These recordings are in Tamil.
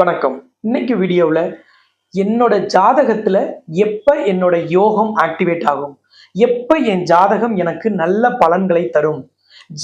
வணக்கம். இன்னைக்கு வீடியோவில் என்னோட ஜாதகத்தில் எப்போ என்னோட யோகம் ஆக்டிவேட் ஆகும்? எப்போ என் ஜாதகம் எனக்கு நல்ல பலன்களை தரும்?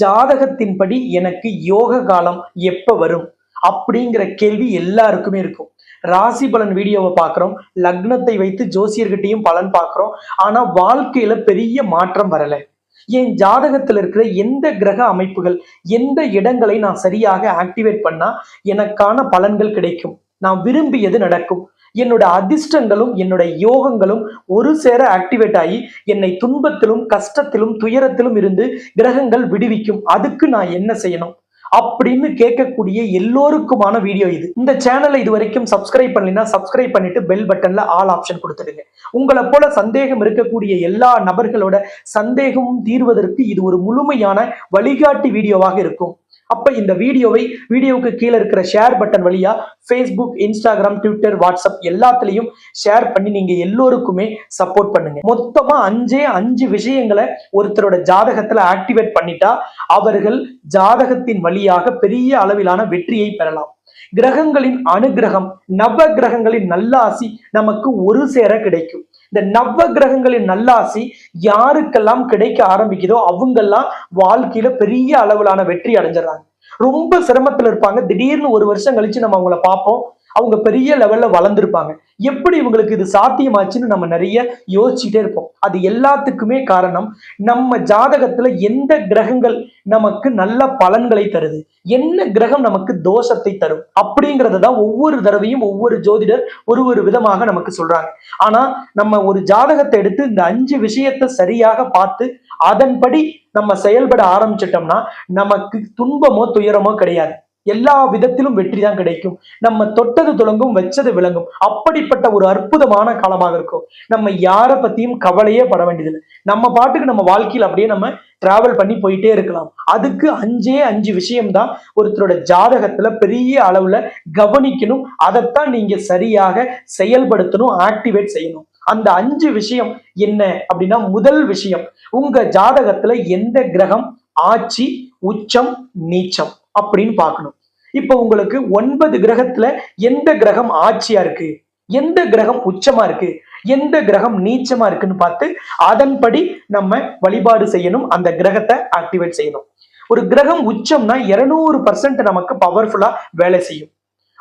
ஜாதகத்தின்படி எனக்கு யோக காலம் எப்போ வரும்? அப்படிங்கிற கேள்வி எல்லாருக்குமே இருக்கும். ராசி பலன் வீடியோவை பார்க்குறோம். லக்னத்தை வைத்து ஜோசியர்கிட்டையும் பலன் பார்க்குறோம். ஆனால் வாழ்க்கையில் பெரிய மாற்றம் வரலை. என் ஜாதகத்தில் இருக்கிற எந்த கிரக அமைப்புகள் எந்த இடங்களை நான் சரியாக ஆக்டிவேட் பண்ணா எனக்கான பலன்கள் கிடைக்கும். நான் விரும்பியது நடக்கும். என்னோட அதிர்ஷ்டங்களும் என்னோட யோகங்களும் ஒரு சேர ஆக்டிவேட் ஆகி என்னை துன்பத்திலும் கஷ்டத்திலும் துயரத்திலும் இருந்து கிரகங்கள் விடுவிக்கும். அதுக்கு நான் என்ன செய்யணும்? அப்படின்னு கேட்கக்கூடிய எல்லோருக்குமான வீடியோ இது. இந்த சேனலை இது வரைக்கும் சப்ஸ்கிரைப் பண்ணலைன்னா சப்ஸ்கிரைப் பண்ணிட்டு பெல் பட்டன்ல ஆல் ஆப்ஷன் கொடுத்துடுங்க. உங்களை போல சந்தேகம் இருக்கக்கூடிய எல்லா நபர்களோட சந்தேகமும் தீர்வதற்கு இது ஒரு முழுமையான வழிகாட்டி வீடியோவாக இருக்கும். அப்ப இந்த வீடியோவை வீடியோவுக்கு கீழே இருக்கிற ஷேர் பட்டன் வழியா ஃபேஸ்புக் இன்ஸ்டாகிராம் ட்விட்டர் வாட்ஸ்அப் எல்லாத்துலயும் ஷேர் பண்ணி நீங்க எல்லோருக்குமே சப்போர்ட் பண்ணுங்க. மொத்தமா அஞ்சே அஞ்சு விஷயங்களை ஒருத்தரோட ஜாதகத்துல ஆக்டிவேட் பண்ணிட்டா அவர்கள் ஜாதகத்தின் வழியாக பெரிய அளவிலான வெற்றியை பெறலாம். கிரகங்களின் அனுகிரகம் நவ கிரகங்களின் நல்லாசி நமக்கு ஒரு சேர கிடைக்கும். இந்த நவ கிரகங்களின் நல்லாசி யாருக்கெல்லாம் கிடைக்க ஆரம்பிக்குதோ அவங்கெல்லாம் வாழ்க்கையில பெரிய அளவிலான வெற்றி அடைஞ்சிடறாங்க. ரொம்ப சிரமத்துல இருப்பாங்க திடீர்னு ஒரு வருஷம் கழிச்சு நம்ம அவங்கள பார்ப்போம். அவங்க பெரிய லெவல்ல வளர்ந்துருப்பாங்க. எப்படி இவங்களுக்கு இது சாத்தியமாச்சுன்னு நம்ம நிறைய யோசிச்சுட்டே இருப்போம். அது எல்லாத்துக்குமே காரணம் நம்ம ஜாதகத்துல எந்த கிரகங்கள் நமக்கு நல்ல பலன்களை தருது? என்ன கிரகம் நமக்கு தோஷத்தை தரும்? அப்படிங்கறத தான் ஒவ்வொரு தடவையும் ஒவ்வொரு ஜோதிடர் ஒரு ஒரு விதமாக நமக்கு சொல்றாங்க. ஆனா நம்ம ஒரு ஜாதகத்தை எடுத்து இந்த அஞ்சு விஷயத்தை சரியாக பார்த்து அதன்படி நம்ம செயல்பட ஆரம்பிச்சிட்டோம்னா நமக்கு துன்பமோ துயரமோ கிடையாது. எல்லா விதத்திலும் வெற்றி தான் கிடைக்கும். நம்ம தொட்டது துலங்கும் வச்சது விளங்கும். அப்படிப்பட்ட ஒரு அற்புதமான காலமாக இருக்கும். நம்ம யாரை பத்தியும் கவலையே பட வேண்டியதில்லை. நம்ம பாட்டுக்கு நம்ம வாழ்க்கையில் அப்படியே நம்ம டிராவல் பண்ணி போயிட்டே இருக்கலாம். அதுக்கு அஞ்சே அஞ்சு விஷயம்தான் ஒருத்தரோட ஜாதகத்துல பெரிய அளவுல கவனிக்கணும். அதைத்தான் நீங்க சரியாக செயல்படுத்தணும் ஆக்டிவேட் செய்யணும். அந்த அஞ்சு விஷயம் என்ன அப்படின்னா முதல் விஷயம். உங்க ஜாதகத்துல எந்த கிரகம்? ஆட்சி உச்சம் நீச்சம். அப்படின்னு பார்க்கணும். இப்போ உங்களுக்கு ஒன்பது கிரகத்துல எந்த கிரகம் ஆட்சியா இருக்கு? எந்த கிரகம் உச்சமா இருக்கு? எந்த கிரகம் நீச்சமா இருக்குன்னு பார்த்து அதன்படி நம்ம வழிபாடு செய்யணும். அந்த கிரகத்தை ஆக்டிவேட் செய்யணும். ஒரு கிரகம் உச்சம்னா இருநூறு பர்சன்ட் நமக்கு பவர்ஃபுல்லா வேலை செய்யும்.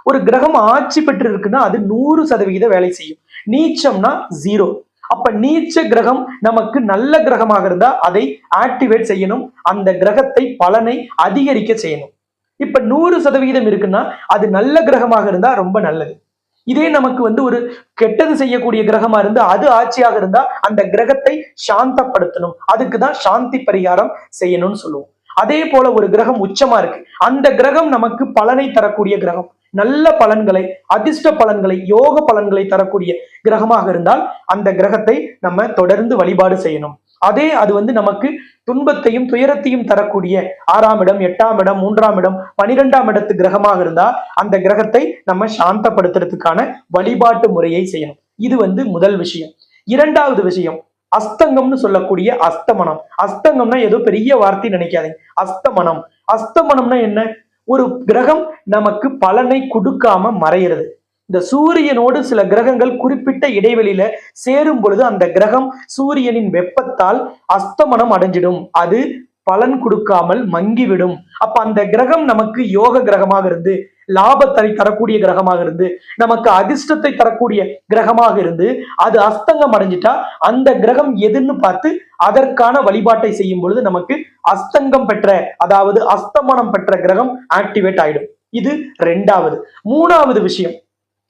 ஒரு கிரகம் ஆட்சி பெற்று இருக்குன்னா அது நூறு சதவிகித வேலை செய்யும். நீச்சம்னா ஜீரோ அப்ப நீச்ச கிரகம் நமக்கு நல்ல கிரகமாக இருந்தா அதை ஆக்டிவேட் செய்யணும். அந்த கிரகத்தை பலனை அதிகரிக்க செய்யணும். இப்ப நூறு சதவிகிதம் இருக்குன்னா அது நல்ல கிரகமாக இருந்தா ரொம்ப நல்லது. இதே நமக்கு வந்து ஒரு கெட்டது செய்யக்கூடிய கிரகமா இருந்தா அது ஆட்சியாக இருந்தா அந்த கிரகத்தை சாந்தப்படுத்தணும். அதுக்கு தான் சாந்தி பரிகாரம் செய்யணும்னு சொல்லுவோம். அதே போல ஒரு கிரகம் உச்சமா இருக்கு. அந்த கிரகம் நமக்கு பலனை தரக்கூடிய கிரகம். நல்ல பலன்களை அதிர்ஷ்ட பலன்களை யோக பலன்களை தரக்கூடிய கிரகமாக இருந்தால் அந்த கிரகத்தை நம்ம தொடர்ந்து வழிபாடு செய்யணும். அதே அது வந்து நமக்கு துன்பத்தையும் துயரத்தையும் தரக்கூடிய ஆறாம் இடம் எட்டாம் இடம் மூன்றாம் இடம் பனிரெண்டாம் இடத்து கிரகமாக இருந்தா அந்த கிரகத்தை நம்ம சாந்தப்படுத்துறதுக்கான வழிபாட்டு முறையை செய்யணும். இது வந்து முதல் விஷயம். இரண்டாவது விஷயம் அஸ்தங்கம்னு சொல்லக்கூடிய அஸ்தமனம். அஸ்தங்கம்னா ஏதோ பெரிய வார்த்தை நினைக்காதீங்க. அஸ்தமனம். அஸ்தமனம்னா என்ன? ஒரு கிரகம் நமக்கு பலனை கொடுக்காம மறையிறது. இந்த சூரியனோடு சில கிரகங்கள் குறிப்பிட்ட இடைவெளியில சேரும் பொழுது அந்த கிரகம் சூரியனின் வெப்பத்தால் அஸ்தமனம் அடைஞ்சிடும். அது பலன் கொடுக்காமல் மங்கிவிடும். அப்ப அந்த கிரகம் நமக்கு யோக கிரகமாக இருந்து லாபத்தை தரக்கூடிய கிரகமாக இருந்து நமக்கு அதிர்ஷ்டத்தை தரக்கூடிய கிரகமாக இருந்து அது அஸ்தங்கம் அடைஞ்சிட்டா அந்த கிரகம் எதுன்னு பார்த்து அதற்கான வழிபாட்டை செய்யும் பொழுது நமக்கு அஸ்தங்கம் பெற்ற அதாவது அஸ்தமனம் பெற்ற கிரகம் ஆக்டிவேட் ஆயிடும். இது ரெண்டாவது. மூணாவது விஷயம்.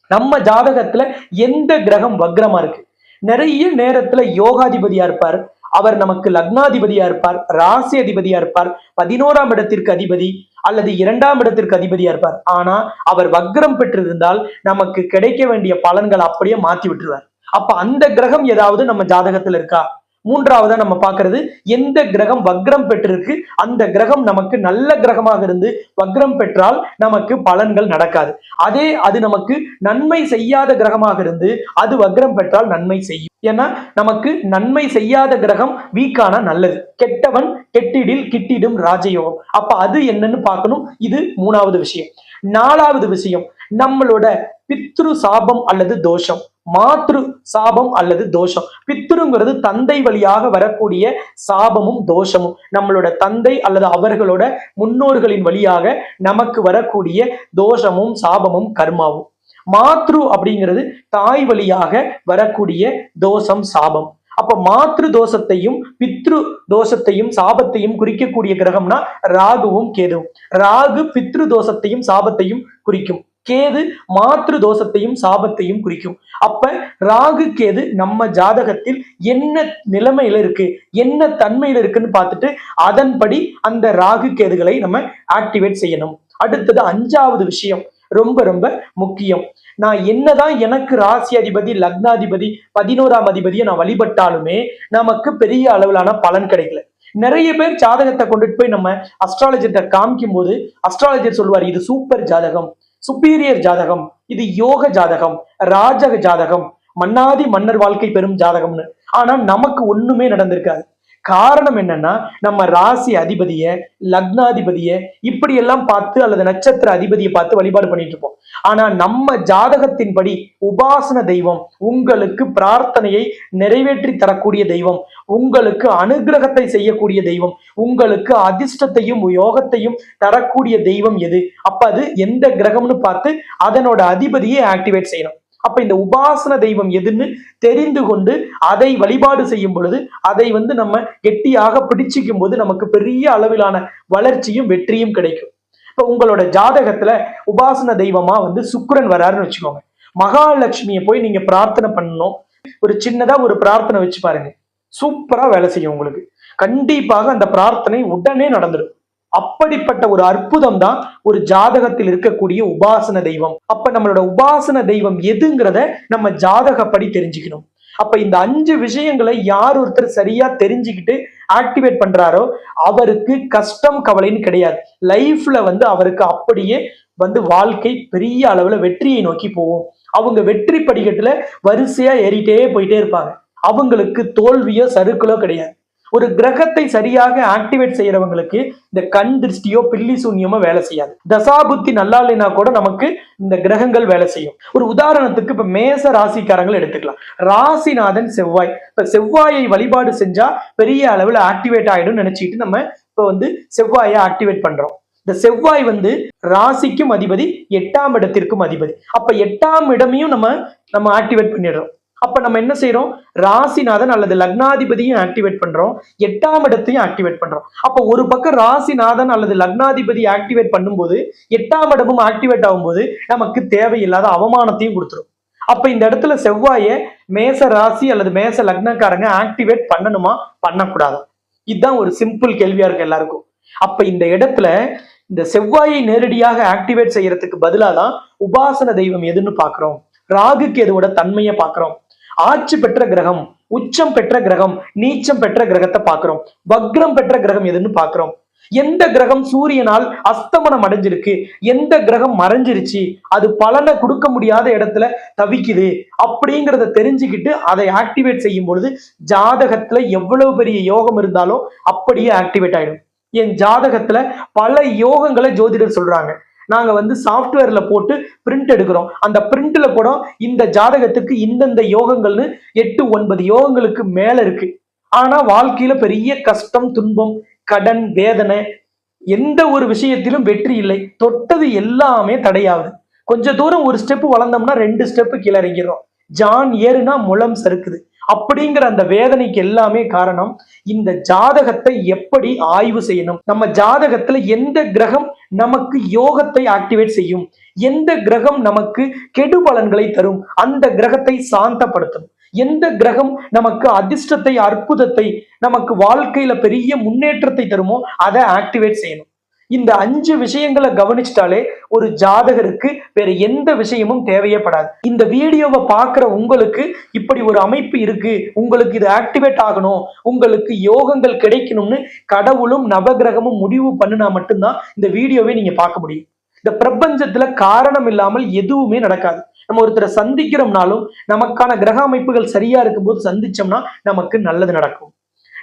நம்ம ஜாதகத்துல எந்த கிரகம் வக்ரமா இருக்கு? நிறைய நேரத்துல யோகாதிபதியா இருப்பார். அவர் நமக்கு லக்னாதிபதியா இருப்பார். ராசி அதிபதியா இருப்பார். பதினோராம் இடத்திற்கு அதிபதி அல்லது இரண்டாம் இடத்திற்கு அதிபதியா இருப்பார். ஆனா அவர் வக்ரம் பெற்றிருந்தால் நமக்கு கிடைக்க வேண்டிய பலன்கள் அப்படியே மாத்தி விட்டுருவார். அப்ப அந்த கிரகம் ஏதாவது நம்ம ஜாதகத்துல இருக்கா? மூன்றாவதா நம்ம பாக்குறது எந்த கிரகம் வக்ரம் பெற்றிருக்கு? அந்த கிரகம் நமக்கு நல்ல கிரகமாக இருந்து வக்ரம் பெற்றால் நமக்கு பலன்கள் நடக்காது. அதே அது நமக்கு நன்மை செய்யாத கிரகமாக இருந்து அது வக்ரம் பெற்றால் நன்மை செய்யும். ஏன்னா நமக்கு நன்மை செய்யாத கிரகம் வீக்கான நல்லது. கெட்டவன் கெட்டிடில் கிட்டிடும் ராஜயோகம். அப்ப அது என்னன்னு பார்க்கணும். இது மூணாவது விஷயம். நாலாவது விஷயம். நம்மளோட பித்ரு சாபம் அல்லது தோஷம். மாத்ரு சாபம் அல்லது தோஷம். பித்ருங்கிறது தந்தை வழியாக வரக்கூடிய சாபமும் தோஷமும். நம்மளோட தந்தை அல்லது அவர்களோட முன்னோர்களின் வழியாக நமக்கு வரக்கூடிய தோஷமும் சாபமும் கர்மாவும். மாத்ரு அப்படிங்கிறது தாய் வழியாக வரக்கூடிய தோஷம் சாபம். அப்ப மாத்ரு தோஷத்தையும் பித்ரு தோஷத்தையும் சாபத்தையும் குறிக்கக்கூடிய கிரகம்னா ராகுவும் கேதுவும். ராகு பித்ரு தோஷத்தையும் சாபத்தையும் குறிக்கும். கேது மாற்று தோஷத்தையும் சாபத்தையும் குறிக்கும். அப்ப ராகு கேது நம்ம ஜாதகத்தில் என்ன நிலைமையில இருக்கு என்ன தன்மையில இருக்குன்னு பார்த்துட்டு அதன்படி அந்த ராகு கேதுகளை நம்ம ஆக்டிவேட் செய்யணும். அடுத்தது அஞ்சாவது விஷயம் ரொம்ப ரொம்ப முக்கியம். நான் என்னதான் எனக்கு ராசி அதிபதி லக்னாதிபதி பதினோராம் அதிபதியை நான் வழிபட்டாலுமே நமக்கு பெரிய அளவிலான பலன் கிடைக்கல. நிறைய பேர் ஜாதகத்தை கொண்டுட்டு போய் நம்ம அஸ்ட்ராலஜர்கிட்ட காமிக்கும் போது அஸ்ட்ராலஜர் சொல்லுவார் இது சூப்பர் ஜாதகம். சுப்பீரியர் ஜாதகம். இது யோக ஜாதகம் ராஜக ஜாதகம் மன்னாதி மன்னர் வாழ்க்கை பெறும் ஜாதகம்னு. ஆனா நமக்கு ஒண்ணுமே நடந்திருக்காது. காரணம் என்னன்னா நம்ம ராசி அதிபதிய லக்னாதிபதிய இப்படி எல்லாம் பார்த்து அல்லது நட்சத்திர அதிபதியை பார்த்து வழிபாடு பண்ணிட்டு இருப்போம் ஆனா நம்ம ஜாதகத்தின்படி உபாசன தெய்வம் உங்களுக்கு பிரார்த்தனையை நிறைவேற்றி தரக்கூடிய தெய்வம் உங்களுக்கு அனுகிரகத்தை செய்யக்கூடிய தெய்வம் உங்களுக்கு அதிர்ஷ்டத்தையும் யோகத்தையும் தரக்கூடிய தெய்வம் எது? அப்ப அது எந்த கிரகம்னு பார்த்து அதனோட அதிபதியை ஆக்டிவேட் செய்யணும். அப்ப இந்த உபாசன தெய்வம் எதுன்னு தெரிந்து கொண்டு அதை வழிபாடு செய்யும் பொழுது அதை வந்து நம்ம கெட்டியாக பிடிச்சிக்கும் போது நமக்கு பெரிய அளவிலான வளர்ச்சியும் வெற்றியும் கிடைக்கும். இப்ப உங்களோட ஜாதகத்துல உபாசன தெய்வமா வந்து சுக்கரன் வராருன்னு வச்சுக்கோங்க. மகாலட்சுமியை போய் நீங்க பிரார்த்தனை பண்ணணும். ஒரு சின்னதா ஒரு பிரார்த்தனை வச்சு பாருங்க. சூப்பரா வேலை செய்யும் உங்களுக்கு. கண்டிப்பாக அந்த பிரார்த்தனை உடனே நடந்துடும். அப்படிப்பட்ட ஒரு அற்புதம் தான் ஒரு ஜாதகத்தில் இருக்கக்கூடிய உபாசன தெய்வம். அப்ப நம்மளோட உபாசன தெய்வம் எதுங்கிறத நம்ம ஜாதகப்படி தெரிஞ்சுக்கணும். அப்ப இந்த அஞ்சு விஷயங்களை யார் ஒருத்தர் சரியா தெரிஞ்சுக்கிட்டு ஆக்டிவேட் பண்றாரோ அவருக்கு கஷ்டம் கவலைன்னு கிடையாது. லைஃப்ல வந்து அவருக்கு அப்படியே வந்து வாழ்க்கை பெரிய அளவுல வெற்றியை நோக்கி போகும். அவங்க வெற்றி படிக்கட்டுல வரிசையா ஏறிட்டே போயிட்டே இருப்பாங்க. அவங்களுக்கு தோல்வியோ சறுக்களோ கிடையாது. ஒரு கிரகத்தை சரியாக ஆக்டிவேட் செய்யறவங்களுக்கு இந்த கண் திருஷ்டியோ பில்லி சூன்யமோ வேலை செய்யாது. தசாபுத்தி நல்லா இல்லைன்னா கூட நமக்கு இந்த கிரகங்கள் வேலை செய்யும். ஒரு உதாரணத்துக்கு இப்ப மேச ராசிக்காரங்களை எடுத்துக்கலாம். ராசிநாதன் செவ்வாய். இப்ப செவ்வாயை வழிபாடு செஞ்சா பெரிய அளவில் ஆக்டிவேட் ஆயிடும் நினைச்சிட்டு நம்ம இப்ப வந்து செவ்வாயை ஆக்டிவேட் பண்றோம். இந்த செவ்வாய் வந்து ராசிக்கும் அதிபதி எட்டாம் இடத்திற்கும் அதிபதி. அப்ப எட்டாம் இடமையும் நம்ம நம்ம ஆக்டிவேட் பண்ணிடுறோம். அப்ப நம்ம என்ன செய்யறோம் ராசிநாதன் அல்லது லக்னாதிபதியும் ஆக்டிவேட் பண்றோம். எட்டாம் இடத்தையும் ஆக்டிவேட் பண்றோம். அப்ப ஒரு பக்கம் ராசிநாதன் அல்லது லக்னாதிபதி ஆக்டிவேட் பண்ணும்போது எட்டாம் இடமும் ஆக்டிவேட் ஆகும்போது நமக்கு தேவையில்லாத அவமானத்தையும் கொடுத்துரும். அப்ப இந்த இடத்துல செவ்வாய மேச ராசி அல்லது மேச லக்னக்காரங்க ஆக்டிவேட் பண்ணணுமா? பண்ணக்கூடாதா. இதுதான் ஒரு சிம்பிள் கேள்வியா இருக்கு எல்லாருக்கும். அப்ப இந்த இடத்துல இந்த செவ்வாயை நேரடியாக ஆக்டிவேட் செய்யறதுக்கு பதிலாக தான் உபாசன தெய்வம் எதுன்னு பாக்குறோம். ராகுக்கு எதுவோட தன்மையை பாக்குறோம். ஆட்சி பெற்ற கிரகம் உச்சம் பெற்ற கிரகம் நீச்சம் பெற்ற கிரகத்தை பார்க்கிறோம். வக்ரம் பெற்ற கிரகம் எதுன்னு பார்க்கிறோம். எந்த கிரகம் சூரியனால் அஸ்தமனம் அடைஞ்சிருக்கு எந்த கிரகம் மறைஞ்சிருச்சு அது பலனை கொடுக்க முடியாத இடத்துல தவிக்குது அப்படிங்கிறத தெரிஞ்சுக்கிட்டு அதை ஆக்டிவேட் செய்யும் பொழுது ஜாதகத்துல எவ்வளவு பெரிய யோகம் இருந்தாலும் அப்படியே ஆக்டிவேட் ஆயிடும். என் ஜாதகத்துல பல யோகங்களை ஜோதிடர் சொல்றாங்க. நாங்க வந்து சாஃப்ட்வேர்ல போட்டு பிரிண்ட் எடுக்கிறோம். அந்த பிரிண்ட்டில் கூட இந்த ஜாதகத்துக்கு இந்தந்த யோகங்கள்னு எட்டு ஒன்பது யோகங்களுக்கு மேல இருக்கு. ஆனா வாழ்க்கையில பெரிய கஷ்டம் துன்பம் கடன் வேதனை எந்த ஒரு விஷயத்திலும் வெற்றி இல்லை. தொட்டது எல்லாமே தடையாகுது. கொஞ்ச தூரம் ஒரு ஸ்டெப் வளர்ந்தோம்னா ரெண்டு ஸ்டெப்பு கீழே இறங்கிடுறோம். ஜான் ஏறுனா முளம் சறுக்குது. அப்படிங்கிற அந்த வேதனைக்கு எல்லாமே காரணம் இந்த ஜாதகத்தை எப்படி ஆய்வு செய்யணும்? நம்ம ஜாதகத்துல எந்த கிரகம் நமக்கு யோகத்தை ஆக்டிவேட் செய்யும்? எந்த கிரகம் நமக்கு கெடு பலன்களை தரும்? அந்த கிரகத்தை சாந்தப்படுத்தும் எந்த கிரகம் நமக்கு அதிர்ஷ்டத்தை அற்புதத்தை நமக்கு வாழ்க்கையில பெரிய முன்னேற்றத்தை தருமோ அதை ஆக்டிவேட் செய்யணும். இந்த அஞ்சு விஷயங்களை கவனிச்சிட்டாலே ஒரு ஜாதகருக்கு வேற எந்த விஷயமும் தேவையப்படாது இந்த வீடியோவை பார்க்குற உங்களுக்கு இப்படி ஒரு அமைப்பு இருக்கு. உங்களுக்கு இது ஆக்டிவேட் ஆகணும். உங்களுக்கு யோகங்கள் கிடைக்கணும்னு கடவுளும் நவகிரகமும் முடிவு பண்ணினா மட்டும்தான் இந்த வீடியோவை நீங்க பார்க்க முடியும். இந்த பிரபஞ்சத்துல காரணம் இல்லாமல் எதுவுமே நடக்காது. நம்ம ஒருத்தரை சந்திக்கிறோம்னாலும் நமக்கான கிரக அமைப்புகள் சரியா இருக்கும்போது சந்திச்சோம்னா நமக்கு நல்லது நடக்கும்.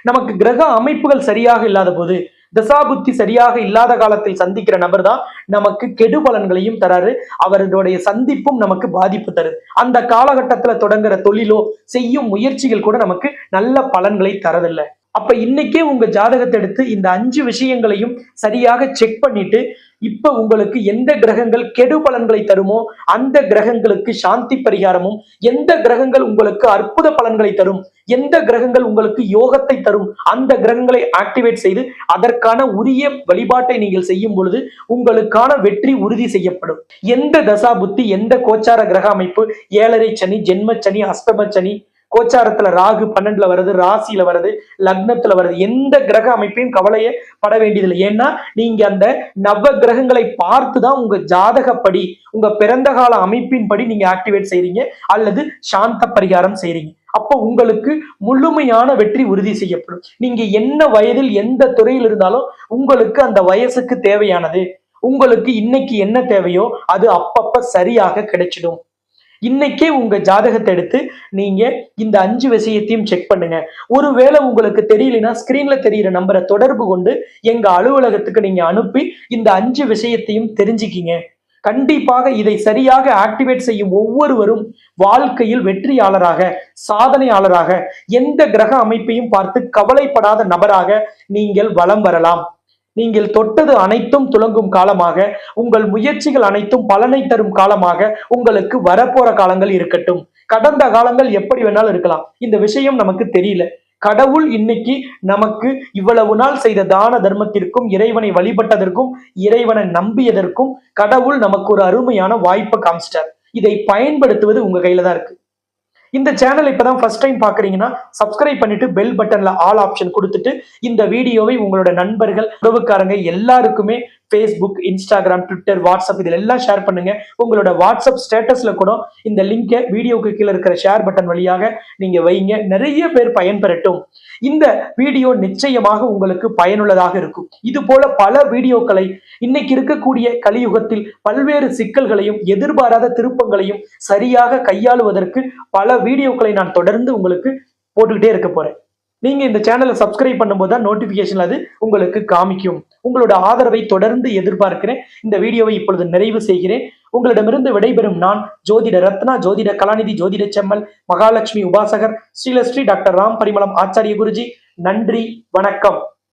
நமக்கு கிரக அமைப்புகள் சரியாக இல்லாத போது தசாபுத்தி சரியாக இல்லாத காலத்தில் சந்திக்கிற நபர் தான் நமக்கு கெடு பலன்களையும் தராரு. அவருடைய சந்திப்பும் நமக்கு பாதிப்பு தருது. அந்த காலகட்டத்துல தொடங்குற தொழிலோ செய்யும் முயற்சிகள் கூட நமக்கு நல்ல பலன்களை தரதில்லை. அப்ப இன்னைக்கே உங்க ஜாதகத்தை எடுத்து இந்த அஞ்சு விஷயங்களையும் சரியாக செக் பண்ணிட்டு இப்ப உங்களுக்கு எந்த கிரகங்கள் கெடு பலன்களை தருமோ அந்த கிரகங்களுக்கு சாந்தி பரிகாரமும் எந்த கிரகங்கள் உங்களுக்கு அற்புத பலன்களை தரும் எந்த கிரகங்கள் உங்களுக்கு யோகத்தை தரும் அந்த கிரகங்களை ஆக்டிவேட் செய்து அதற்கான உரிய வழிபாட்டை நீங்கள் செய்யும் பொழுது உங்களுக்கான வெற்றி உறுதி செய்யப்படும். எந்த தசா புத்தி எந்த கோச்சார கிரக அமைப்பு ஏழரை சனி ஜென்ம சனி அஷ்டம சனி கோச்சாரத்துல ராகு பன்னெண்டுல வருது ராசியில வருது லக்னத்துல வருது எந்த கிரக அமைப்பையும் கவலையே பட வேண்டியதில்லை. ஏன்னா நீங்க அந்த நவ கிரகங்களை பார்த்து தான் உங்க ஜாதகப்படி உங்க பிறந்த கால அமைப்பின்படி நீங்க ஆக்டிவேட் செய்றீங்க அல்லது சாந்த பரிகாரம் செய்றீங்க. அப்போ உங்களுக்கு முழுமையான வெற்றி உறுதி செய்யப்படும். நீங்க என்ன வயதில் எந்த துறையில் இருந்தாலும் உங்களுக்கு அந்த வயசுக்கு தேவையானது. உங்களுக்கு இன்னைக்கு என்ன தேவையோ அது அப்பப்ப சரியாக கிடைச்சிடும். இன்னைக்கே உங்க ஜாதகத்தை எடுத்து நீங்க இந்த அஞ்சு விஷயத்தையும் செக் பண்ணுங்க. ஒருவேளை உங்களுக்கு தெரியலனா ஸ்கிரீன்ல தெரியிற நம்பரை தொடர்பு கொண்டு எங்க அலுவலகத்துக்கு நீங்க அனுப்பி இந்த அஞ்சு விஷயத்தையும் தெரிஞ்சுக்கிங்க. கண்டிப்பாக இதை சரியாக ஆக்டிவேட் செய்யும் ஒவ்வொருவரும் வாழ்க்கையில் வெற்றியாளராக சாதனையாளராக எந்த கிரக அமைப்பையும் பார்த்து கவலைப்படாத நபராக நீங்கள் வலம் வரலாம். நீங்கள் தொட்டது அனைத்தும் துலங்கும் காலமாக உங்கள் முயற்சிகள் அனைத்தும் பலனை தரும் காலமாக உங்களுக்கு வரப்போற காலங்கள் இருக்கட்டும். கடந்த காலங்கள் எப்படி வேணாலும் இருக்கலாம். இந்த விஷயம் நமக்கு தெரியல. கடவுள் இன்னைக்கு நமக்கு இவ்வளவு நாள் செய்த தான தர்மத்திற்கும் இறைவனை வழிபட்டதற்கும் இறைவனை நம்பியதற்கும் கடவுள் நமக்கு ஒரு அருமையான வாய்ப்பை காமிச்சிட்டார். இதை பயன்படுத்துவது உங்க கையில தான் இருக்கு. இந்த சேனல் இப்பதான் ஃபர்ஸ்ட் டைம் பாக்குறீங்கன்னா சப்ஸ்கிரைப் பண்ணிட்டு பெல் பட்டன்ல ஆல் ஆப்ஷன் கொடுத்துட்டு இந்த வீடியோவை உங்களோட நண்பர்கள் உறவுக்காரங்க எல்லாருக்குமே ஃபேஸ்புக் இன்ஸ்டாகிராம் ட்விட்டர் வாட்ஸ்அப் இதில் எல்லாம் ஷேர் பண்ணுங்க. உங்களோட வாட்ஸ்அப் ஸ்டேட்டஸ்ல கூட இந்த லிங்கை வீடியோக்கு கீழே இருக்கிற ஷேர் பட்டன் வழியாக நீங்க வைங்க. நிறைய பேர் பயன்பெறட்டும். இந்த வீடியோ நிச்சயமாக உங்களுக்கு பயனுள்ளதாக இருக்கும். இது போல பல வீடியோக்களை இன்னைக்கு இருக்கக்கூடிய கலியுகத்தில் பல்வேறு சிக்கல்களையும் எதிர்பாராத திருப்பங்களையும் சரியாக கையாளுவதற்கு பல வீடியோக்களை நான் தொடர்ந்து உங்களுக்கு போட்டுக்கிட்டே இருக்க போறேன். நீங்க இந்த சேனலை சப்ஸ்கிரைப் பண்ணும்போது தான் நோட்டிபிகேஷன் அது உங்களுக்கு காமிக்கும். உங்களோட ஆதரவை தொடர்ந்து எதிர்பார்க்கிறேன். இந்த வீடியோவை இப்பொழுது நிறைவு செய்கிறேன். உங்களிடமிருந்து விடைபெறும் நான் ஜோதிட ரத்னா ஜோதிட கலாநிதி ஜோதிட செம்மல் மகாலட்சுமி உபாசகர் ஸ்ரீலஸ்ரீ டாக்டர் ராம் பரிமளம் ஆச்சாரிய குருஜி. நன்றி வணக்கம்.